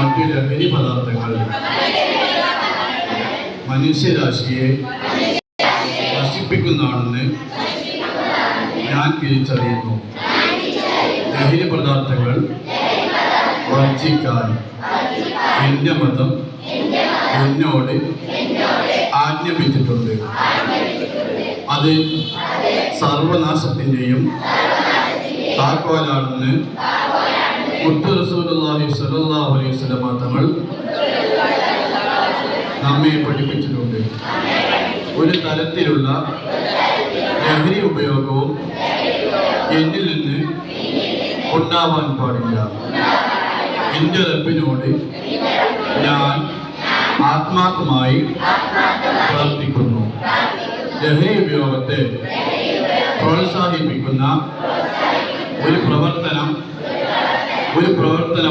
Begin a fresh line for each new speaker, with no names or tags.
മറ്റു ലഹരി പദാർത്ഥങ്ങൾ. മനുഷ്യരാശിയെ നശിപ്പിക്കുന്നതാണെന്ന് ഞാൻ തിരിച്ചറിയുന്നു. ലഹരി പദാർത്ഥങ്ങൾ വർജിക്കാൻ എന്റെ മതം എന്നോട് ആജ്ഞാപിച്ചിട്ടുണ്ട്. അത് സർവനാശത്തിന്റെയും താക്കോലാണെന്ന് തങ്ങൾ നമ്മെ പഠിപ്പിച്ചിട്ടുണ്ട്. ഒരു തരത്തിലുള്ള ലഹരി ഉപയോഗവും എന്നിൽ നിന്ന് ഉണ്ടാവാൻ പാടില്ല. എന്റെ റബ്ബിനോട് ഞാൻ ആത്മാർത്ഥമായി പ്രാർത്ഥിക്കുന്നു. ലഹരി ഉപയോഗത്തെ പ്രോത്സാഹിപ്പിക്കുന്ന ഒരു പ്രവർത്തനം ഒരു പ്രവർത്തനം